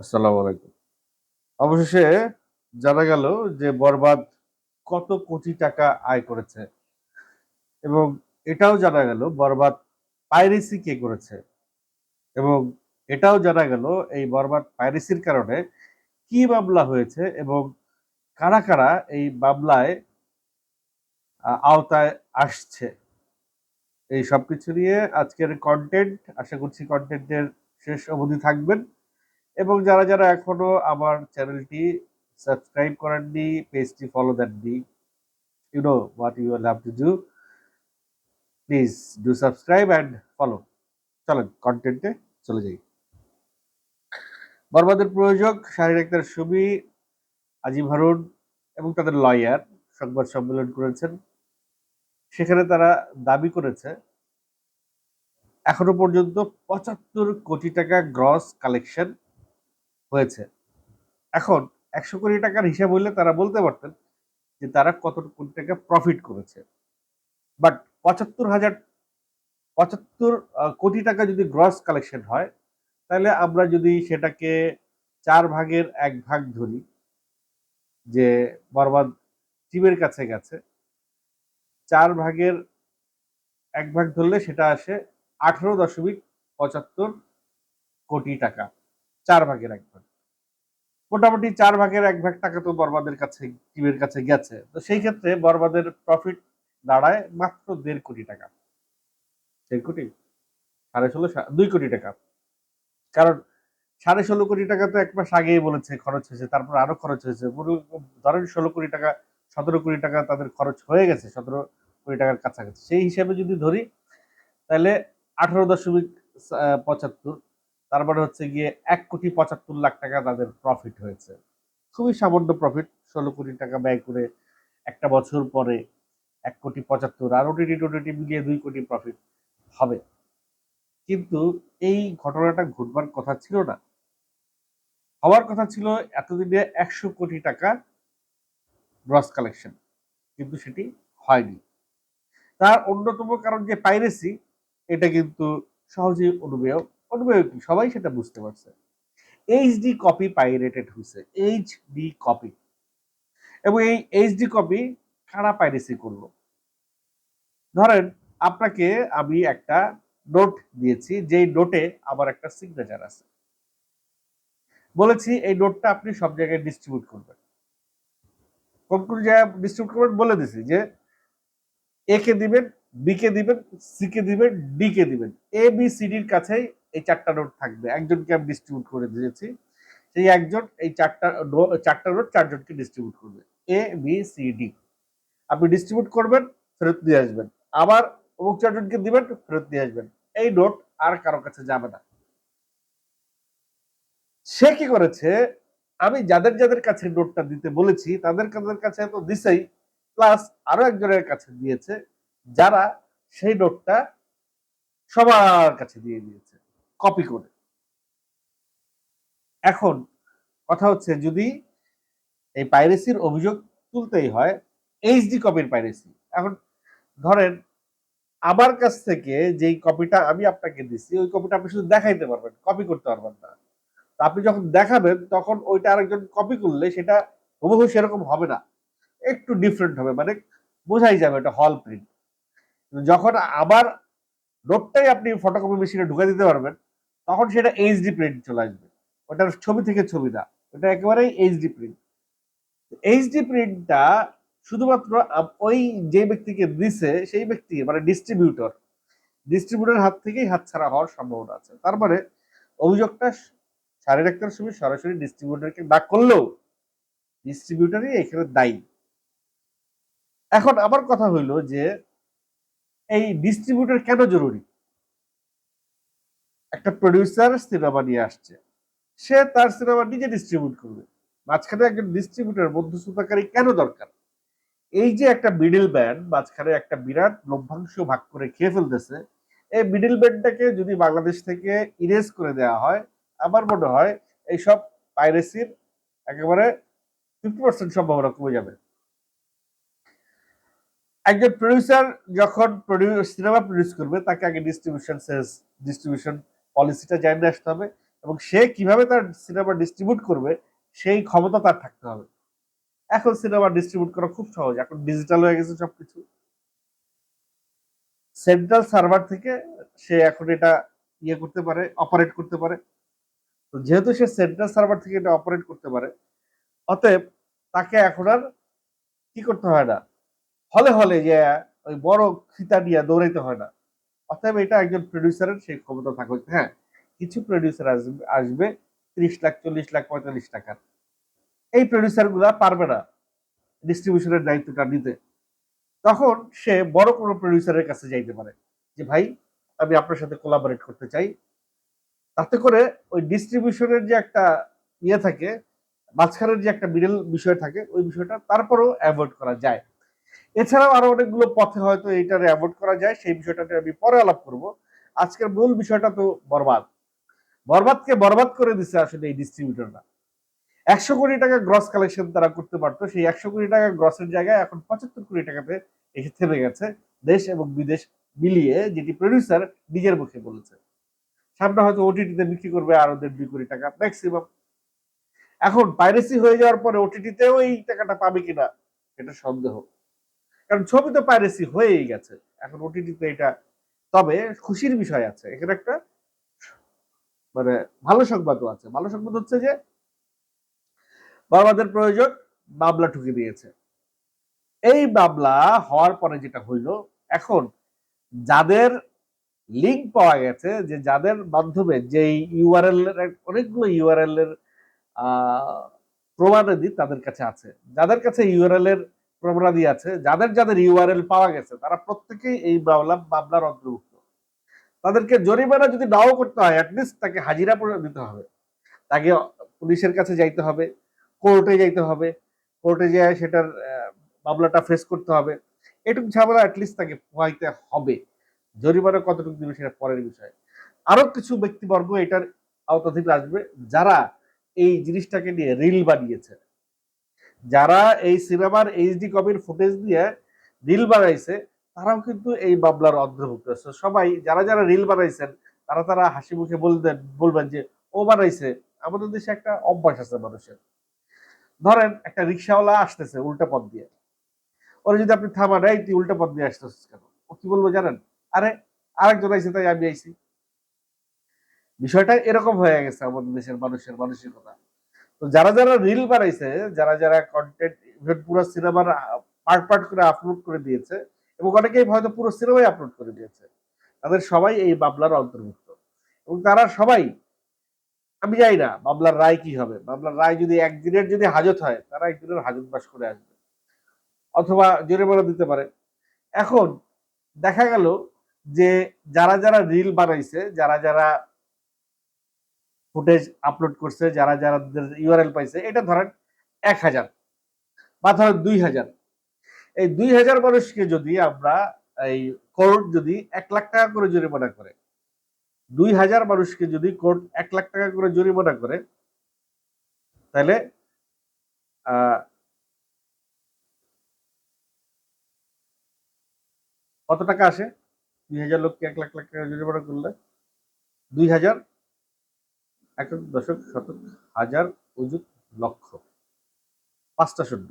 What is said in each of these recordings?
আসসালামু আলাইকুম। অবশেষে জানা গেল যে বরবাদ কত কোটি টাকা আয় করেছে এবং এটাও জানা গেল বরবাদ পাইরেসি কে করেছে এবং এটাও জানা গেল এই বরবাদ পাইরেসির কারণে কি মামলা হয়েছে এবং কারা কারা এই মামলায় আওতায় আসছে। এই সবকিছু নিয়ে আজকের কন্টেন্ট আশা করছি কন্টেন্টের শেষ অবধি থাকবেন। এবং যারা যারা এখনও আমার চ্যানেলটি সাবস্ক্রাইব করেননি, পেজটি ফলো দেননি you know what you have to do please do subscribe and follow চলেন কন্টেন্টে চলে যাই। বরবাদের প্রয়োজক শাহরির আক্তার সুবি আজিম হারুন এবং তাদের লয়ার সংবাদ সম্মেলন করেছেন। সেখানে তারা দাবি করেছে, এখনও পর্যন্ত পঁচাত্তর কোটি টাকা গ্রস কালেকশন হয়েছে। এখন একশো কোটি টাকার হিসাব হইলে তারা বলতে পারতেন যে তারা কত কোটি টাকা প্রফিট করেছে। বাট পঁচাত্তর হাজার, পঁচাত্তর কোটি টাকা যদি গ্রস কালেকশন হয়, তাহলে আমরা যদি সেটাকে চার ভাগের এক ভাগ ধরি, যে বরবাদ টিমের কাছে গেছে, চার ভাগের এক ভাগ ধরলে সেটা আসে আঠারো দশমিক পঁচাত্তর কোটি টাকা। চার ভাগের এক ভাগ। মোটামুটি চার ভাগের এক ভাগ টাকা তো বরবাদের কাছে, টিমের কাছে গেছে। তো সেই ক্ষেত্রে বরবাদের প্রফিট দাঁড়ায় মাত্র দেড় কোটি টাকা। দেড় কোটি? সাড়ে ষোলো দুই কোটি টাকা। কারণ সাড়ে ষোলো কোটি টাকা তো এক মাস আগেই বলেছে খরচ হয়েছে, তারপর আরও খরচ হয়েছে। ধরেন ষোলো কোটি টাকা, সতেরো কোটি টাকা তাদের খরচ হয়ে গেছে, সতেরো কোটি টাকার কাছাকাছি। সেই হিসাবে যদি ধরি, তাহলে আঠারো দশমিক পঁচাত্তর তারপরে হচ্ছে গিয়ে এক কোটি পঁচাত্তর লাখ টাকা তাদের প্রফিট হয়েছে। খুবই সামান্য প্রফিট ষোলো কোটি টাকা ব্যয় করে একটা বছর পরে এক কোটি পঁচাত্তর, আর ওটিটি টোটিটি মিলিয়ে দুই কোটি প্রফিট হবে। কিন্তু এই ঘটনাটা ঘটবার কথা ছিল না। হওয়ার কথা ছিল এতদিনে একশো কোটি টাকা গ্রস কালেকশন কিন্তু সেটি হয়নি। তার অন্যতম কারণ যে পাইরেসি এটা কিন্তু সহজেই অনুমেয় অনুমেয় কি সবাই সেটা বুঝতে পারছে। এইচডি কপি পাইরেটেড হয়েছে এইচডি কপি এবং এই এইচডি কপি কারা পাইরেসি করল? ধরেন, আপনাকে আমি একটা নোট দিয়েছি, যেই নোটে আমার একটা সিগনেচার আছে। বলেছি, এই নোটটা আপনি সব জায়গায় ডিস্ট্রিবিউট করবেন। কোন কোন জায়গায় ডিস্ট্রিবিউট করবেন, বলে দিছি যে এ কে দিবেন বি কে দিবেন সি কে দিবেন ডি কে দিবেন। এ বি সি ডির কাছেই এই চারটা নোট থাকবে। একজনকে আমি ডিস্ট্রিবিউট করে দিয়েছি। সেই একজন এই চারটা চারটা নোট চারজনকে ডিস্ট্রিবিউট করবে। এ বি সি ডি আপনি ডিস্ট্রিবিউট করবেন, ফেরত দিয়ে আসবেন। আবার অমুক চারজনকে দিবেন, ফেরত দিয়ে আসবেন। এই নোট আর কারও কাছে যাবে না। সে কি করেছে? আমি যাদের যাদের কাছে নোটটা দিতে বলেছি, তাদের তাদের কাছে তো দিছেই। প্লাস আরও একজনের কাছে দিয়েছে, যারা সেই নোটটা সবার কাছে দিয়ে দিয়েছে। কপি করে এখন কথা হচ্ছে, যদি এই পাইরেসির অভিযোগ তুলতেই হয় এইচডি কপির পাইরেসি এখন ধরেন, আমার কাছ থেকে যেই কপিটা আমি আপনাকে দিচ্ছি ওই কপিটা আপনি শুধু দেখাইতে পারবেন কপি করতে পারবেন না। আপনি যখন দেখাবেন, তখন ওইটা আরেকজন কপি করলে সেটা হুবহু সেরকম হবে না। একটু ডিফারেন্ট হবে মানে বোঝাই যাবে এটা হল প্রিন্ট যখন আবার নোটটাই আপনি ফটোকপি মেশিনে ঢুকে দিতে পারবেন তখন সেটা এইচডি প্রিন্ট চলে আসবে। ওটার ছবি থেকে ছবি না। ওটা একেবারেই এইচডি প্রিন্ট এইচডি প্রিন্টটা শুধুমাত্র ওই যে ব্যক্তিকে দিছে, সেই ব্যক্তি মানে ডিস্ট্রিবিউটর ডিস্ট্রিবিউটর হাত থেকেই হাতছাড়া হওয়ার সম্ভাবনা আছে। তার মানে অভিযোগটা সাড়ে ডাক্তার সময় সরাসরি ডিস্ট্রিবিউটরকে না করলেও ডিস্ট্রিবিউটরই এখানে দায়ী। এখন আবার কথা হইল যে, এই ডিস্ট্রিবিউটর কেন জরুরি? একটা প্রডিউসার সিনেমা নিয়ে আসছে। সে তার সিনেমা নিজে ডিস্ট্রিবিউট করবে। মাঝখানে একজন ডিস্ট্রিবিউটর মধ্যস্থতাকারী কেন দরকার? এই যে একটা মিডিল ম্যান মাঝখানে একটা বিরাট লভ্যাংশ ভাগ করে খেয়ে ফেলতেছে, এই মিডিল ম্যানটাকে যদি বাংলাদেশ থেকে ইরেজ করে দেওয়া হয়, আমার মনে হয় এইসব পাইরেসির একেবারে ফিফটি পার্সেন্ট সম্ভাবনা কমে যাবে। একজন প্রডিউসার যখন সিনেমা প্রডিউস করবে, তাকে আগে ডিস্ট্রিবিউশন সেলস ডিস্ট্রিবিউশন পলিসিটা জানিয়ে আসতে হবে এবং সে কীভাবে তার সিনেমা ডিস্ট্রিবিউট করবে, সেই ক্ষমতা তার থাকতে হবে। এখন সিনেমা ডিস্ট্রিবিউট করা খুব সহজ। এখন ডিজিটাল হয়ে গেছে সবকিছু। সেন্ট্রাল সার্ভার থেকে সে এখন এটা ইয়ে করতে পারে অপারেট করতে পারে। তো যেহেতু সে সেন্ট্রাল সার্ভার থেকে এটা অপারেট করতে পারে, অতএব তাকে এখন আর কি করতে হয় না? হলে হলে যে ওই বড় খিতা নিয়ে দৌড়াইতে হয় না। অতএব এটা একজন প্রডিউসারের সেই ক্ষমতা থাকা উচিত। হ্যাঁ কিছু প্রডিউসার আসবে আসবে ত্রিশ লাখ, চল্লিশ লাখ, পঁয়তাল্লিশ টাকার। এই প্রডিউসারগুলা পারবে না ডিস্ট্রিবিউশনের দায়িত্বটা নিতে। তখন সে বড় কোনো প্রডিউসারের কাছে যাইতে পারে যে, ভাই, আমি আপনার সাথে কোলাবোরেট করতে চাই। তাতে করে ওই ডিস্ট্রিবিউশনের যে একটা ইয়ে থাকে, মাঝখানের যে একটা মিডল বিষয় থাকে, ওই বিষয়টা তারপরেও অ্যাভয়েড করা যায়। এছাড়াও আরও অনেকগুলো পথে হয়তো এইটার অ্যাভয়েড করা যায়, সেই বিষয়টাতে আমি পরে আলাপ করব। আজকের মূল বিষয়টা তো বরবাদ। বরবাদকে বরবাদ করে দিছে আসলে এই ডিস্ট্রিবিউটররা একশো কোটি টাকা গ্রস কালেকশন তারা করতে পারতো, সেই একশো কোটি টাকা গ্রসের জায়গায় এখন পঁচাত্তর কোটি টাকাতে এসে থেমে গেছে, দেশ এবং বিদেশ মিলিয়ে, যেটি প্রডিউসার নিজের মুখে বলেছে। সামনে হয়তো ওটিটিতে বিক্রি করবে আরও দেড় দুই কোটি টাকা ম্যাক্সিমাম এখন পাইরেসি হয়ে যাওয়ার পরে ওটিটিতেও এই টাকাটা পাবে কিনা, এটা সন্দেহ। কারণ ছবি তো পাইরেসি হয়েই গেছে। এখন ওটিটিতে এটা, তবে খুশির বিষয় আছে। এখানে একটা মানে ভালো সংবাদও আছে। ভালো সংবাদ হচ্ছে যে বাবাদের প্রয়োজন মামলা ঠুকে দিয়েছে। এই মামলা হওয়ার পরে যেটা হইল, এখন যাদের লিঙ্ক পাওয়া গেছে, যে যাদের মাধ্যমে যে ইউআরএল এর অনেকগুলো ইউআরএল এর প্রমাণাদি তাদের কাছে আছে। যাদের কাছে ইউআরএল এর প্রমাণাদি আছে, যাদের যাদের ইউআরএল পাওয়া গেছে, তারা প্রত্যেকেই এই মামলা, মামলার অন্তর্ভুক্ত। তাদেরকে জরিমানা যদি নাও করতে হয় অ্যাটলিস্ট তাকে হাজিরা দিতে হবে। তাকে পুলিশের কাছে যাইতে হবে, কোর্টে যাইতে হবে, কোর্টে যায় সেটার মামলাটা ফেস করতে হবে। এটুকু ঝামেলা অ্যাটলিস্ট তাকে পোহাইতে হবে। জরিমানা কতটুকু দিবে সেটা পরের বিষয়। আরও কিছু ব্যক্তিবর্গ এটার আওতাধীন আসবে, যারা এই জিনিসটাকে নিয়ে রিল বানিয়েছে। যারা এই সিনেমার এইচডি কপির ফুটেজ দিয়ে রিল বানাইছে, তারাও কিন্তু এই মামলার অন্তর্ভুক্ত সবাই, যারা যারা রিল বানাইছেন, তারা তারা হাসি মুখে বলবেন বলবেন যে, ও বানাইছে। আমাদের দেশে একটা অভ্যাস আছে মানুষের। ধরেন, একটা রিক্সাওয়ালা আসতেছে উল্টা পথ দিয়ে। ওরা যদি আপনি থামা নেয় তুই উল্টা পথ দিয়ে আসতেছিস কেন? ও কি বলব জানেন? আরে, আরেকজন আইছে, তাই আমি আইছি। বিষয়টা এরকম হয়ে গেছে আমাদের দেশের মানুষের মানসিকতা। তো যারা যারা রিল বানাইছে, যারা যারা কন্টেন্ট ইভেন্ট পুরো সিনেমার পার্ট পার্ট করে আপলোড করে দিয়েছে এবং অনেকেই হয়তো পুরো সিনেমাই আপলোড করে দিয়েছে, তাদের সবাই এই মামলার অন্তর্ভুক্ত। এবং তারা সবাই, আমি জানি না মামলার রায় কি হবে। মামলার রায় যদি একদিনের যদি হাজত হয়, তারা একদিনের হাজত বাস করে আসবে। অথবা জরিমানা দিতে পারে। এখন দেখা গেল যে যারা যারা রিল বানাইছে, যারা যারা ফুটেজ আপলোড করছে, যারা যারা ইউআরএল পাইছে, এটা ধরেন এক হাজার বা ধরেন দুই হাজার। এই দুই হাজার মানুষকে যদি আমরা এই কোর্ট যদি এক লাখ টাকা করে জরিমানা করে, দুই হাজার মানুষকে যদি কোর্ট এক লাখ টাকা করে জরিমানা করে, তাহলে কত টাকা আসে? দুই হাজার লোককে এক লাখ লাখ টাকা জরিমানা করলে, দুই হাজার একক দশক শতক হাজার অযুত লক্ষ। পাঁচটা শূন্য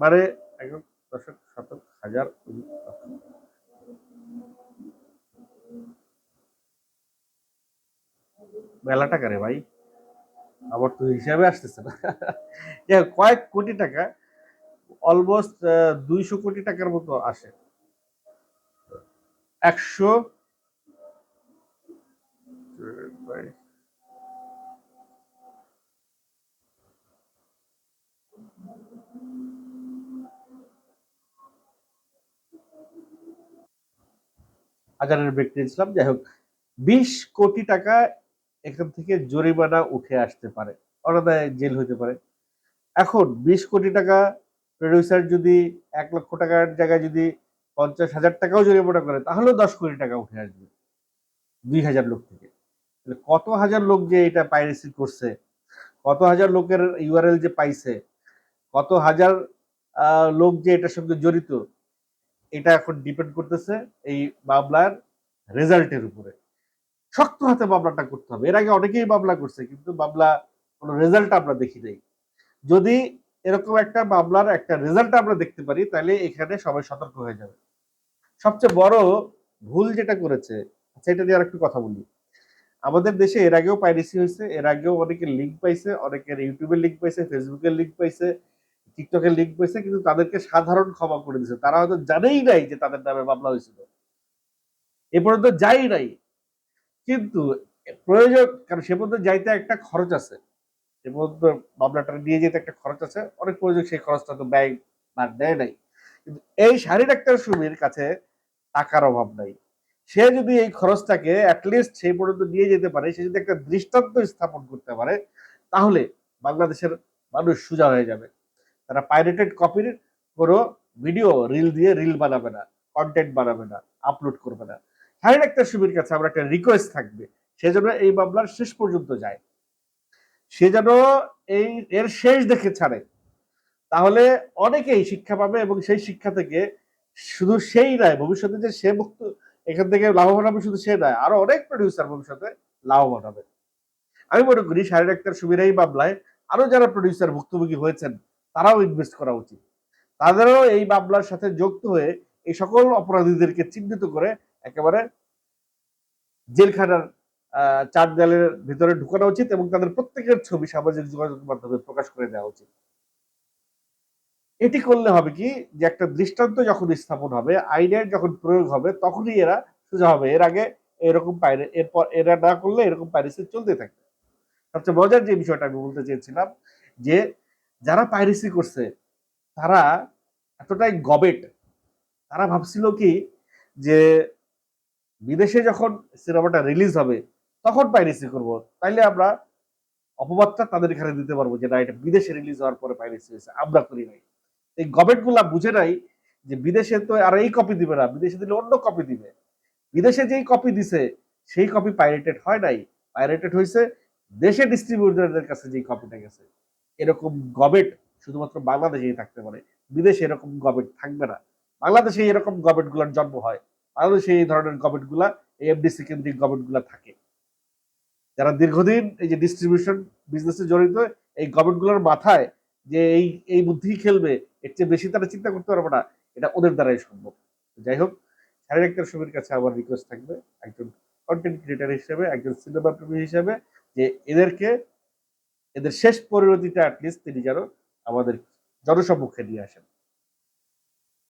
মানে একক দশক শতক হাজার অযুত লক্ষ। মেলা টাকা রে ভাই? আবার তো হিসাবে আসতেছে না। কয়েক কোটি টাকা অলমোস্ট দুইশো কোটি টাকার মতো আসে। একশো হাজারের ব্যক্তি ইসলাম, যাই হোক, বিশ কোটি টাকা এখান থেকে জরিমানা উঠে আসতে পারে, অনাদায় জেল হতে পারে। এখন বিশ কোটি টাকা প্রডিউসার যদি এক লক্ষ টাকার জায়গায় যদি পঞ্চাশ হাজার টাকাও জরিমানা করে, তাহলেও দশ কোটি টাকা উঠে আসবে দুই হাজার লোক থেকে। কত হাজার লোক যে এটা পাইরেসি করছে? কত হাজার লোকের ইউআরএল যে পাইছে? কত হাজার লোক যে এটার সঙ্গে জড়িত? এটা এখন ডিপেন্ড করতেছে এই মামলার রেজাল্টের উপরে। শক্ত হাতে মামলাটা করতে হবে। এর আগে অনেকেই মামলা করছে, কিন্তু মামলা কোনো রেজাল্ট আমরা দেখি নাই। যদি এরকম একটা মামলার একটা রেজাল্ট আমরা দেখতে পারি, তাহলে এখানে সবাই সতর্ক হয়ে যাবে। সবচেয়ে বড় ভুল যেটা করেছে আচ্ছা এটা নিয়ে আর একটু কথা বলি। আমাদের দেশে এর আগেও পাইরেসি হয়েছে, এর আগেও অনেকে লিঙ্ক পাইছে, অনেকের ইউটিউবের লিঙ্ক পাইছে ফেসবুকের লিঙ্ক পাইছে টিকটকের লিঙ্ক পাইছে, কিন্তু তাদেরকে সাধারণ ক্ষমা করে দিয়েছে। তারা হয়তো জানেই নাই যে তাদের নামে মামলা হয়েছিল। এ পর্যন্ত যাই নাই। কিন্তু প্রয়োজন, কারণ সে পর্যন্ত যাইতে একটা খরচ আছে। সে পর্যন্ত মামলাটা নিয়ে যেতে একটা খরচ আছে। অনেক প্রয়োজন, সেই খরচটা তো ব্যয় না দেয় নাই। কিন্তু এই শারী ডাক্তার সুমির কাছে টাকার অভাব নাই। সে যদি এই খরচটাকে অ্যাটলিস্ট সেই পর্যন্ত নিয়ে যেতে পারে, সে যদি একটা দৃষ্টান্ত স্থাপন করতে পারে, তাহলে বাংলাদেশের মানুষ সোজা হয়ে যাবে। তারা পাইরেটেড কপির কোনো ভিডিও রিল দিয়ে রিল বানাবে না কন্টেন্ট বানাবে না আপলোড করবে না। শারীর একটা সুবির কাছে আমরা একটা রিকোয়েস্ট থাকবে, সে যেন এই মামলার শেষ পর্যন্ত যায়। সে যেন এই এর শেষ দেখে ছাড়ে। তাহলে অনেকেই শিক্ষা পাবে এবং সেই শিক্ষা থেকে শুধু সেই নয়, ভবিষ্যতে যে সে মুক্ত এখান থেকে লাভবান হবে শুধু সে নয়, আরও অনেক প্রডিউসার ভবিষ্যতে লাভবান হবে। আমি মনে করি শারীর ডাক্তার সুবির এই মামলায় আরও যারা প্রডিউসার ভুক্তভোগী হয়েছেন, তারাও ইনভেস্ট করা উচিত। তাদেরও এই মামলার সাথে যুক্ত হয়ে এই সকল অপরাধীদেরকে চিহ্নিত করে একেবারে জেলখানার চার দেয়ালের ভিতরে ঢুকানো উচিত এবং তাদের প্রত্যেকের ছবি সামাজিক যোগাযোগ মাধ্যমে প্রকাশ করে দেওয়া উচিত। এটি করলে হবে কি যে একটা দৃষ্টান্ত যখন স্থাপন হবে আইনের যখন প্রয়োগ হবে, তখনই এরা সোজা হবে। এর আগে এরকম এরপর এরা না করলে এরকম পাইরেসি চলতে থাকবে। সবচেয়ে মজার যে বিষয়টা আমি বলতে চেয়েছিলাম যে যারা পাইরেসি করছে, তারা এতটাই গবেট। তারা ভাবছিল কি যে বিদেশে যখন সিনেমাটা রিলিজ হবে, তখন পাইরেসি করব। তাইলে আমরা অপবাদটা তাদের এখানে দিতে পারব যে না, এটা বিদেশে রিলিজ হওয়ার পরে পাইরেসি হয়েছে, আমরা করি নাই। এই গভর্নমেন্টগুলা বুঝে নাই যে বিদেশে তো আর এই কপি দিবে না, বিদেশে দিলে অন্য কপি দিবে। বিদেশে যেই কপি দিছে, সেই কপি পাইরেটেড হয় নাই। পাইরেটেড হয়েছে দেশে ডিস্ট্রিবিউটরদের কাছে যেই কপিটা গেছে। এরকম গভর্নমেন্ট শুধুমাত্র বাংলাদেশেই থাকতে পারে। বিদেশে এরকম গভর্নমেন্ট থাকবে না। বাংলাদেশে এরকম গভর্নমেন্টগুলার জন্ম হয়। বাংলাদেশে এই ধরনের গভর্নমেন্টগুলা এই এফডিসি কেন্দ্রিক গভর্নমেন্টগুলা থাকে। যারা দীর্ঘদিন এই যে ডিস্ট্রিবিউশন বিজনেসে জড়িত, এই গভর্নমেন্টগুলোর মাথায় যে এই এই বুদ্ধি খেলবে, এর চেয়ে বেশি তারা চিন্তা করতে পারবে না, এটা ওদের দ্বারাই সম্ভব। যাই হোক শারীরিক সবির কাছে আমার রিকোয়েস্ট থাকবে একজন কন্টেন্ট ক্রিয়েটার হিসেবে, একজন সিনেমা প্রেমী হিসেবে, যে এদেরকে, এদের শেষ পরিণতিটা অ্যাটলিস্ট তিনি যেন আমাদের জনসম্মুখে নিয়ে আসেন।